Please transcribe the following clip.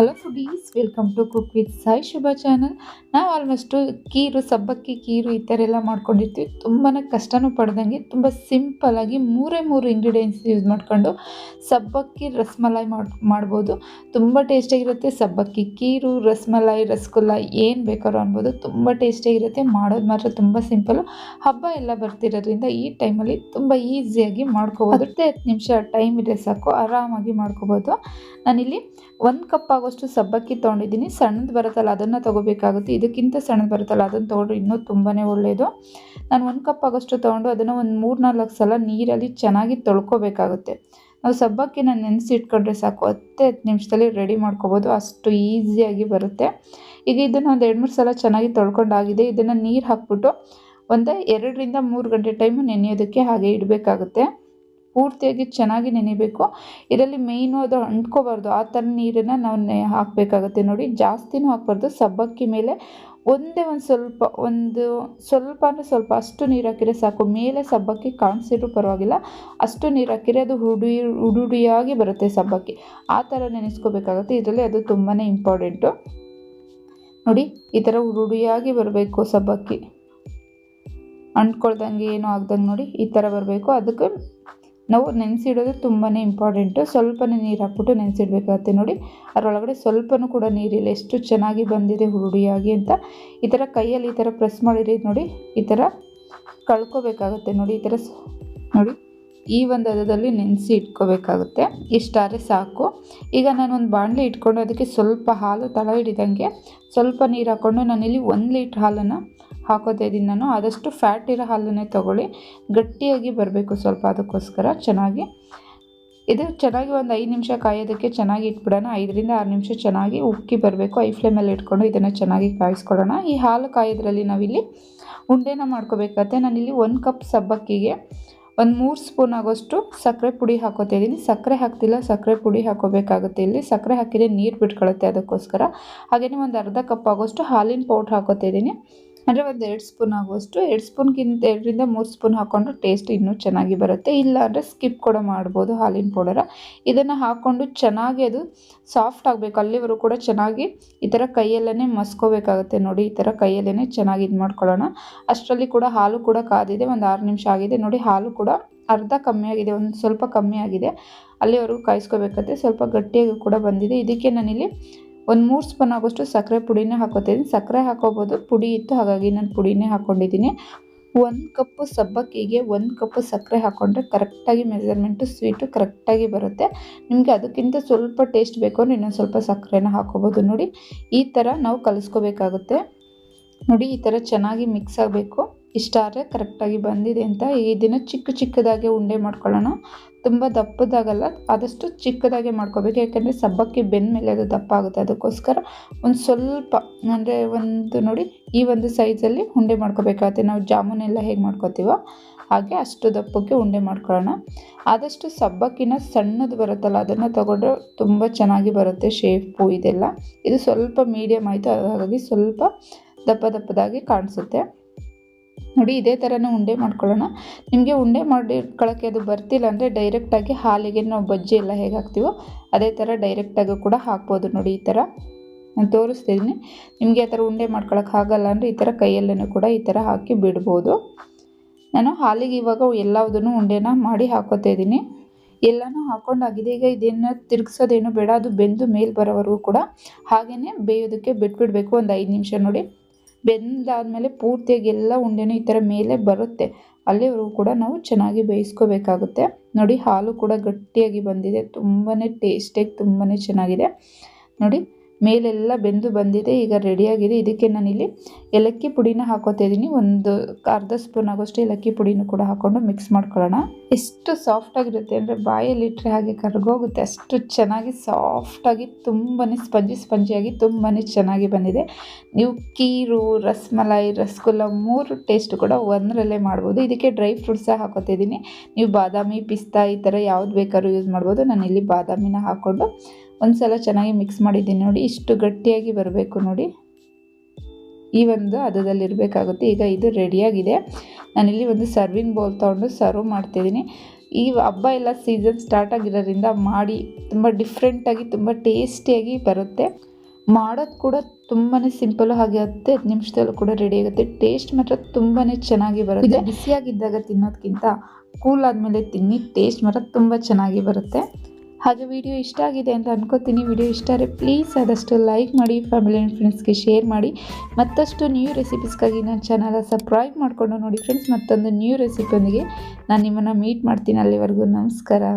Hello foodies welcome to cook with Sai Shubha channel ನಾವು almost ಕೀರು, ಸಬ್ಬಕ್ಕಿ, ಕೀರು ಈ ಥರ ಎಲ್ಲ ಮಾಡ್ಕೊಂಡಿರ್ತೀವಿ. ತುಂಬಾ ಕಷ್ಟನೂ ಪಡ್ದಂಗೆ ತುಂಬ ಸಿಂಪಲಾಗಿ ಮೂರೇ ಮೂರು ಇಂಗ್ರೀಡಿಯೆಂಟ್ಸ್ ಯೂಸ್ ಮಾಡ್ಕೊಂಡು ಸಬ್ಬಕ್ಕಿ, ರಸ್ಮಲಾಯಿ ಮಾಡಿ, ಮಾಡ್ಬೋದು. ತುಂಬ ಟೇಸ್ಟಿಯಾಗಿರುತ್ತೆ ಸಬ್ಬಕ್ಕಿ, ಕೀರು, ರಸ್ಮಲಾಯಿ, ರಸಗುಲ್ಲ ಏನು ಬೇಕಾದ್ರೂ ಅನ್ಬೋದು. ತುಂಬ ಟೇಸ್ಟಿಯಾಗಿರುತ್ತೆ ಮಾಡೋದು ಮಾತ್ರ ತುಂಬ ಸಿಂಪಲು ಹಬ್ಬ ಎಲ್ಲ ಬರ್ತಿರೋದ್ರಿಂದ ಈ ಟೈಮಲ್ಲಿ ತುಂಬ ಈಸಿಯಾಗಿ ಮಾಡ್ಕೋಬೋದು. ಹತ್ತೇ ಹತ್ತು ನಿಮಿಷ ಟೈಮ್ ಇದೆ ಸಾಕು. ಆರಾಮಾಗಿ ಮಾಡ್ಕೋಬೋದು. ನಾನಿಲ್ಲಿ ಒಂದು ಕಪ್ ಆಗೋಷ್ಟು ಸಬ್ಬಕ್ಕಿ ತೊಗೊಂಡಿದ್ದೀನಿ. ಸಣ್ಣದು ಬರುತ್ತಲ್ಲ, ಅದನ್ನು ತೊಗೋಬೇಕಾಗುತ್ತೆ. ಇದಕ್ಕಿಂತ ಸಣ್ಣದು ಬರುತ್ತಲ್ಲ, ಅದನ್ನು ತೊಗೊಂಡು ಇನ್ನೂ ತುಂಬಾ ಒಳ್ಳೆಯದು ನಾನು ಒಂದು ಕಪ್ ಆಗೋಷ್ಟು ತೊಗೊಂಡು ಅದನ್ನು ಒಂದು ಮೂರು ನಾಲ್ಕು ಸಲ ನೀರಲ್ಲಿ ಚೆನ್ನಾಗಿ ತೊಳ್ಕೊಬೇಕಾಗುತ್ತೆ. ನಾವು ಸಬ್ಬಕ್ಕಿನ ನೆನೆಸಿ ಇಟ್ಕೊಂಡ್ರೆ ಸಾಕು. ಹತ್ತು ಹತ್ತು ನಿಮಿಷದಲ್ಲಿ ರೆಡಿ ಮಾಡ್ಕೋಬೋದು. ಅಷ್ಟು ಈಸಿಯಾಗಿ ಬರುತ್ತೆ. ಈಗ ಇದನ್ನು ಒಂದು ಎರಡು ಮೂರು ಸಲ ಚೆನ್ನಾಗಿ ತೊಳ್ಕೊಂಡಾಗಿದೆ. ಇದನ್ನು ನೀರು ಹಾಕ್ಬಿಟ್ಟು ಒಂದು ಎರಡರಿಂದ ಮೂರು ಗಂಟೆ ಟೈಮು ನೆನೆಯೋದಕ್ಕೆ ಹಾಗೆ ಇಡಬೇಕಾಗುತ್ತೆ. ಪೂರ್ತಿಯಾಗಿ ಚೆನ್ನಾಗಿ ನೆನೆಬೇಕು. ಇದರಲ್ಲಿ ಮೇಯ್ನು ಅದು ಅಂಟ್ಕೋಬಾರ್ದು. ಆ ಥರ ನೀರನ್ನು ನಾವು ನೆ ಹಾಕಬೇಕಾಗುತ್ತೆ ನೋಡಿ. ಜಾಸ್ತಿನೂ ಹಾಕ್ಬಾರ್ದು. ಸಬ್ಬಕ್ಕಿ ಮೇಲೆ ಒಂದೇ ಒಂದು ಸ್ವಲ್ಪ ಒಂದು ಸ್ವಲ್ಪ ಅಂದರೆ ಸ್ವಲ್ಪ ಅಷ್ಟು ನೀರು ಹಾಕಿದರೆ ಸಾಕು. ಮೇಲೆ ಸಬ್ಬಕ್ಕಿ ಕಾಣಿಸಿದ್ರು ಪರವಾಗಿಲ್ಲ. ಅಷ್ಟು ನೀರು ಹಾಕಿದರೆ ಅದು ಹುಡಿ ಹುಡುಡಿಯಾಗಿ ಬರುತ್ತೆ ಸಬ್ಬಕ್ಕಿ. ಆ ಥರ ನೆನೆಸ್ಕೋಬೇಕಾಗುತ್ತೆ. ಇದರಲ್ಲಿ ಅದು ತುಂಬಾ ಇಂಪಾರ್ಟೆಂಟು ನೋಡಿ, ಈ ಥರ ಹುಡುಡಿಯಾಗಿ ಬರಬೇಕು ಸಬ್ಬಕ್ಕಿ. ಅಂಟ್ಕೊಳ್ದಂಗೆ ಏನೂ ಆಗ್ದಂಗೆ ನೋಡಿ, ಈ ಥರ ಬರಬೇಕು. ಅದಕ್ಕೆ ನಾವು ನೆನೆಸಿಡೋದು ತುಂಬಾ ಇಂಪಾರ್ಟೆಂಟು ಸ್ವಲ್ಪನೇ ನೀರು ಹಾಕ್ಬಿಟ್ಟು ನೆನೆಸಿಡ್ಬೇಕಾಗತ್ತೆ ನೋಡಿ. ಅದರೊಳಗಡೆ ಸ್ವಲ್ಪನೂ ಕೂಡ ನೀರಿಲ್ಲ ಎಷ್ಟು ಚೆನ್ನಾಗಿ ಬಂದಿದೆ ಹುರುಡಿಯಾಗಿ ಅಂತ ಈ ಥರ ಕೈಯಲ್ಲಿ ಈ ಥರ ಪ್ರೆಸ್ ಮಾಡಿರಿ ನೋಡಿ. ಈ ಥರ ಕಳ್ಕೊಬೇಕಾಗುತ್ತೆ ನೋಡಿ. ಈ ಥರ ನೋಡಿ. ಈ ಒಂದು ಹದದಲ್ಲಿ ನೆನೆಸಿ ಇಟ್ಕೋಬೇಕಾಗುತ್ತೆ. ಇಷ್ಟಾದರೆ ಸಾಕು. ಈಗ ನಾನು ಒಂದು ಬಾಣಲೆ ಇಟ್ಕೊಂಡು ಅದಕ್ಕೆ ಸ್ವಲ್ಪ ಹಾಲು ತಳ ಹಿಡಿದಂಗೆ ಸ್ವಲ್ಪ ನೀರು ಹಾಕ್ಕೊಂಡು ನಾನಿಲ್ಲಿ ಒಂದು ಲೀಟ್ರ್ ಹಾಲನ್ನು ಹಾಕೋತಾ ಇದ್ದೀನಿ ನಾನು ಆದಷ್ಟು ಫ್ಯಾಟ್ ಇರೋ ಹಾಲನ್ನೇ ತೊಗೊಳ್ಳಿ. ಗಟ್ಟಿಯಾಗಿ ಬರಬೇಕು ಸ್ವಲ್ಪ ಅದಕ್ಕೋಸ್ಕರ, ಚೆನ್ನಾಗಿ. ಇದು ಚೆನ್ನಾಗಿ ಒಂದು ಐದು ನಿಮಿಷ ಕಾಯೋದಕ್ಕೆ ಚೆನ್ನಾಗಿ ಇಟ್ಬಿಡೋಣ. ಐದರಿಂದ ಆರು ನಿಮಿಷ ಚೆನ್ನಾಗಿ ಉಕ್ಕಿ ಬರಬೇಕು. ಐ ಫ್ಲೇಮಲ್ಲಿ ಇಟ್ಕೊಂಡು ಇದನ್ನು ಚೆನ್ನಾಗಿ ಕಾಯಿಸ್ಕೊಳ್ಳೋಣ. ಈ ಹಾಲು ಕಾಯೋದ್ರಲ್ಲಿ ನಾವಿಲ್ಲಿ ಉಂಡೆನ ಮಾಡ್ಕೋಬೇಕಾಗತ್ತೆ ನಾನಿಲ್ಲಿ ಒಂದು ಕಪ್ ಸಬ್ಬಕ್ಕಿಗೆ ಒಂದು ಮೂರು ಸ್ಪೂನ್ ಆಗೋಷ್ಟು ಸಕ್ಕರೆ ಪುಡಿ ಹಾಕೋತಾ ಇದ್ದೀನಿ. ಸಕ್ಕರೆ ಹಾಕ್ತಿಲ್ಲ, ಸಕ್ಕರೆ ಪುಡಿ ಹಾಕೋಬೇಕಾಗುತ್ತೆ ಇಲ್ಲಿ. ಸಕ್ಕರೆ ಹಾಕಿದರೆ ನೀರು ಬಿಟ್ಕೊಳ್ಳುತ್ತೆ ಅದಕ್ಕೋಸ್ಕರ. ಹಾಗೆಯೇ ಒಂದು ಅರ್ಧ ಕಪ್ ಆಗೋಷ್ಟು ಹಾಲಿನ ಪೌಡ್ರ್ ಹಾಕೋತಾ ಇದ್ದೀನಿ. ಅಂದರೆ ಒಂದು ಎರಡು ಸ್ಪೂನ್ ಆಗುವಷ್ಟು, ಎರಡು ಸ್ಪೂನ್ಗಿಂತ ಎರಡರಿಂದ ಮೂರು ಸ್ಪೂನ್ ಹಾಕ್ಕೊಂಡು ಟೇಸ್ಟ್ ಇನ್ನೂ ಚೆನ್ನಾಗಿ ಬರುತ್ತೆ. ಇಲ್ಲ ಅಂದರೆ ಸ್ಕಿಪ್ ಕೂಡ ಮಾಡ್ಬೋದು ಹಾಲಿನ ಪೌಡರ ಇದನ್ನು ಹಾಕ್ಕೊಂಡು ಚೆನ್ನಾಗಿ ಅದು ಸಾಫ್ಟ್ ಆಗಬೇಕು. ಅಲ್ಲಿವರೆಗೂ ಕೂಡ ಚೆನ್ನಾಗಿ ಈ ಥರ ಕೈಯಲ್ಲೇ ಮಸ್ಕೋಬೇಕಾಗುತ್ತೆ ನೋಡಿ. ಈ ಥರ ಕೈಯಲ್ಲೇ ಚೆನ್ನಾಗಿ ಇದು ಮಾಡ್ಕೊಳ್ಳೋಣ. ಅಷ್ಟರಲ್ಲಿ ಕೂಡ ಹಾಲು ಕೂಡ ಕಾದಿದೆ. ಒಂದು ಆರು ನಿಮಿಷ ಆಗಿದೆ. ನೋಡಿ ಹಾಲು ಕೂಡ ಅರ್ಧ ಕಮ್ಮಿ ಆಗಿದೆ. ಒಂದು ಸ್ವಲ್ಪ ಕಮ್ಮಿ ಆಗಿದೆ. ಅಲ್ಲಿವರೆಗೂ ಕಾಯಿಸ್ಕೋಬೇಕಾದ್ರೆ ಸ್ವಲ್ಪ ಗಟ್ಟಿಯಾಗಿ ಕೂಡ ಬಂದಿದೆ. ಇದಕ್ಕೆ ನಾನಿಲ್ಲಿ ಒಂದು ಮೂರು ಸ್ಪೂನ್ ಆಗೋಷ್ಟು ಸಕ್ಕರೆ ಪುಡಿನೇ ಹಾಕೋತಿದ್ದೀನಿ. ಸಕ್ಕರೆ ಹಾಕೋಬೋದು, ಪುಡಿ ಇತ್ತು, ಹಾಗಾಗಿ ನಾನು ಪುಡಿನೇ ಹಾಕ್ಕೊಂಡಿದ್ದೀನಿ ಒಂದು ಕಪ್ಪು ಸಬ್ಬಕ್ಕಿಗೆ ಒಂದು ಕಪ್ಪು ಸಕ್ಕರೆ ಹಾಕ್ಕೊಂಡ್ರೆ ಕರೆಕ್ಟಾಗಿ ಮೆಜರ್ಮೆಂಟು ಸ್ವೀಟು ಕರೆಕ್ಟಾಗಿ ಬರುತ್ತೆ. ನಿಮಗೆ ಅದಕ್ಕಿಂತ ಸ್ವಲ್ಪ ಟೇಸ್ಟ್ ಬೇಕು ಅಂದರೆ ಇನ್ನೊಂದು ಸ್ವಲ್ಪ ಸಕ್ಕರೆನ ಹಾಕೋಬೋದು ನೋಡಿ. ಈ ಥರ ನಾವು ಕಲಿಸ್ಕೋಬೇಕಾಗುತ್ತೆ. ನೋಡಿ, ಈ ಥರ ಚೆನ್ನಾಗಿ ಮಿಕ್ಸ್ ಆಗಬೇಕು. ಇಷ್ಟ ಆದರೆ ಕರೆಕ್ಟಾಗಿ ಬಂದಿದೆ ಅಂತ ಈ ದಿನ ಚಿಕ್ಕ ಚಿಕ್ಕದಾಗಿ ಉಂಡೆ ಮಾಡ್ಕೊಳ್ಳೋಣ. ತುಂಬ ದಪ್ಪದಾಗಲ್ಲ, ಆದಷ್ಟು ಚಿಕ್ಕದಾಗೆ ಮಾಡ್ಕೋಬೇಕು. ಯಾಕಂದರೆ ಸಬ್ಬಕ್ಕಿ ಬೆಂದ ಮೇಲೆ ಅದು ದಪ್ಪ ಆಗುತ್ತೆ ಅದಕ್ಕೋಸ್ಕರ ಒಂದು ಸ್ವಲ್ಪ, ಅಂದರೆ ಒಂದು ನೋಡಿ, ಈ ಒಂದು ಸೈಜಲ್ಲಿ ಉಂಡೆ ಮಾಡ್ಕೋಬೇಕಾಗುತ್ತೆ. ನಾವು ಜಾಮೂನ್ ಎಲ್ಲ ಹೇಗೆ ಮಾಡ್ಕೋತೀವೋ ಹಾಗೆ ಅಷ್ಟು ದಪ್ಪಕ್ಕೆ ಉಂಡೆ ಮಾಡ್ಕೊಳ್ಳೋಣ. ಆದಷ್ಟು ಸಬ್ಬಕ್ಕಿನ ಸಣ್ಣದು ಬರುತ್ತಲ್ಲ, ಅದನ್ನು ತಗೊಂಡ್ರೆ ತುಂಬ ಚೆನ್ನಾಗಿ ಬರುತ್ತೆ ಶೇಪು ಇದೆಲ್ಲ. ಇದು ಸ್ವಲ್ಪ ಮೀಡಿಯಮ್ ಆಯಿತು, ಹಾಗಾಗಿ ಸ್ವಲ್ಪ ದಪ್ಪ ದಪ್ಪದಾಗಿ ಕಾಣಿಸುತ್ತೆ. ನೋಡಿ, ಇದೇ ಥರನೇ ಉಂಡೆ ಮಾಡ್ಕೊಳ್ಳೋಣ. ನಿಮಗೆ ಉಂಡೆ ಮಾಡಿಟ್ಕೊಳ್ಳೋಕ್ಕೆ ಅದು ಬರ್ತಿಲ್ಲ ಅಂದರೆ ಡೈರೆಕ್ಟಾಗಿ ಹಾಲಿಗೆ ನಾವು ಬಜ್ಜಿ ಎಲ್ಲ ಹೇಗೆ ಹಾಕ್ತೀವೋ ಅದೇ ಥರ ಡೈರೆಕ್ಟಾಗಿ ಕೂಡ ಹಾಕ್ಬೋದು ನೋಡಿ ಈ ಥರ ನಾನು ತೋರಿಸ್ತಿದ್ದೀನಿ ನಿಮಗೆ ಆ ಥರ ಉಂಡೆ ಮಾಡ್ಕೊಳಕ್ಕೆ ಆಗಲ್ಲ ಅಂದರೆ ಈ ಥರ ಕೈಯಲ್ಲೇ ಕೂಡ ಈ ಥರ ಹಾಕಿ ಬಿಡ್ಬೋದು. ನಾನು ಹಾಲಿಗೆ ಇವಾಗ ಎಲ್ಲದನ್ನು ಉಂಡೆನ ಮಾಡಿ ಹಾಕೋತಾ ಇದ್ದೀನಿ. ಎಲ್ಲನೂ ಹಾಕೊಂಡಾಗಿದೆ. ಈಗ ಇದನ್ನು ತಿರುಗಿಸೋದೇನು ಬೇಡ. ಅದು ಬೆಂದು ಮೇಲೆ ಬರೋವರೆಗೂ ಕೂಡ ಹಾಗೆಯೇ ಬೇಯೋದಕ್ಕೆ ಬಿಟ್ಬಿಡಬೇಕು. ಒಂದು ಐದು ನಿಮಿಷ ನೋಡಿ. ಬೆಂದಾದಮೇಲೆ ಪೂರ್ತಿಯಾಗಿ ಎಲ್ಲ ಉಂಡೆನೂ ಈ ಥರ ಮೇಲೆ ಬರುತ್ತೆ. ಅಲ್ಲಿವರೆಗೂ ಕೂಡ ನಾವು ಚೆನ್ನಾಗಿ ಬೇಯಿಸ್ಕೋಬೇಕಾಗುತ್ತೆ. ನೋಡಿ, ಹಾಲು ಕೂಡ ಗಟ್ಟಿಯಾಗಿ ಬಂದಿದೆ. ತುಂಬಾ ಟೇಸ್ಟಿಯಾಗಿ ತುಂಬಾ ಚೆನ್ನಾಗಿದೆ. ನೋಡಿ ಮೇಲೆಲ್ಲ ಬೆಂದು ಬಂದಿದೆ, ಈಗ ರೆಡಿಯಾಗಿದೆ ಇದಕ್ಕೆ ನಾನಿಲ್ಲಿ ಏಲಕ್ಕಿ ಪುಡಿನ ಹಾಕೋತಾ ಇದ್ದೀನಿ. ಒಂದು ಅರ್ಧ ಸ್ಪೂನ್ ಆಗೋಷ್ಟು ಏಲಕ್ಕಿ ಪುಡಿನೂ ಕೂಡ ಹಾಕ್ಕೊಂಡು ಮಿಕ್ಸ್ ಮಾಡ್ಕೊಳ್ಳೋಣ. ಎಷ್ಟು ಸಾಫ್ಟಾಗಿರುತ್ತೆ ಅಂದರೆ ಬಾಯಲ್ಲಿ ಇಟ್ಟರೆ ಹಾಗೆ ಕರ್ಗೋಗುತ್ತೆ. ಅಷ್ಟು ಚೆನ್ನಾಗಿ ಸಾಫ್ಟಾಗಿ ತುಂಬಾ ಸ್ಪಂಜಿ ಸ್ಪಂಜಿಯಾಗಿ ತುಂಬಾ ಚೆನ್ನಾಗಿ ಬಂದಿದೆ. ನೀವು ಕೀರು, ರಸ್ಮಲಾಯಿ, ರಸಗುಲ್ಲ ಮೂರು ಟೇಸ್ಟ್ ಕೂಡ ಒಂದರಲ್ಲೇ ಮಾಡ್ಬೋದು. ಇದಕ್ಕೆ ಡ್ರೈ ಫ್ರೂಟ್ಸ್ ಹಾಕೋತಾ ಇದ್ದೀನಿ. ನೀವು ಬಾದಾಮಿ, ಪಿಸ್ತಾ ಈ ಥರ ಯಾವ್ದು ಬೇಕಾದ್ರೂ ಯೂಸ್ ಮಾಡ್ಬೋದು. ನಾನು ಇಲ್ಲಿ ಬಾದಾಮಿನ ಹಾಕ್ಕೊಂಡು ಒಂದು ಸಲ ಚೆನ್ನಾಗಿ ಮಿಕ್ಸ್ ಮಾಡಿದ್ದೀನಿ ನೋಡಿ, ಇಷ್ಟು ಗಟ್ಟಿಯಾಗಿ ಬರಬೇಕು ನೋಡಿ. ಈ ಒಂದು ಅದದಲ್ಲಿ ಇರಬೇಕಾಗುತ್ತೆ ಈಗ ಇದು ರೆಡಿಯಾಗಿದೆ ನಾನಿಲ್ಲಿ ಒಂದು ಸರ್ವಿಂಗ್ ಬೌಲ್ ತೊಗೊಂಡು ಸರ್ವ್ ಮಾಡ್ತಿದ್ದೀನಿ. ಈ ಹಬ್ಬ ಎಲ್ಲ ಸೀಸನ್ ಸ್ಟಾರ್ಟ್ ಆಗಿರೋದ್ರಿಂದ ಮಾಡಿ ತುಂಬ ಡಿಫ್ರೆಂಟಾಗಿ ತುಂಬ ಟೇಸ್ಟಿಯಾಗಿ ಬರುತ್ತೆ. ಮಾಡೋದು ಕೂಡ ತುಂಬಾ ಸಿಂಪಲ್ ಹಾಗೆ ಹತ್ತು ಹತ್ತು ನಿಮಿಷದಲ್ಲೂ ಕೂಡ ರೆಡಿ ಆಗುತ್ತೆ. ಟೇಸ್ಟ್ ಮಾತ್ರ ತುಂಬಾ ಚೆನ್ನಾಗಿ ಬರುತ್ತೆ. ಬಿಸಿಯಾಗಿದ್ದಾಗ ತಿನ್ನೋದಕ್ಕಿಂತ ಕೂಲ್ ಆದಮೇಲೆ ತಿನ್ನಿ ಟೇಸ್ಟ್ ಮಾತ್ರ ತುಂಬ ಚೆನ್ನಾಗಿ ಬರುತ್ತೆ. ಹಾಗೆ ವಿಡಿಯೋ ಇಷ್ಟ ಆಗಿದೆ ಅಂತ ಅನ್ಕೋತೀನಿ. ವಿಡಿಯೋ ಇಷ್ಟ ಆದರೆ ಪ್ಲೀಸ್ ಆದಷ್ಟು ಲೈಕ್ ಮಾಡಿ ಫ್ಯಾಮಿಲಿ ಆ್ಯಂಡ್ ಫ್ರೆಂಡ್ಸ್ಗೆ ಶೇರ್ ಮಾಡಿ. ಮತ್ತಷ್ಟು ನ್ಯೂ ರೆಸಿಪೀಸ್ಗಾಗಿ ನನ್ನ ಚಾನಲ್ ಸಬ್ಸ್ಕ್ರೈಬ್ ಮಾಡಿಕೊಂಡು ನೋಡಿ ಫ್ರೆಂಡ್ಸ್ ಮತ್ತೊಂದು ನ್ಯೂ ರೆಸಿಪಿಯೊಂದಿಗೆ ನಾನು ನಿಮ್ಮನ್ನು ಮೀಟ್ ಮಾಡ್ತೀನಿ. ಅಲ್ಲಿವರೆಗೂ ನಮಸ್ಕಾರ.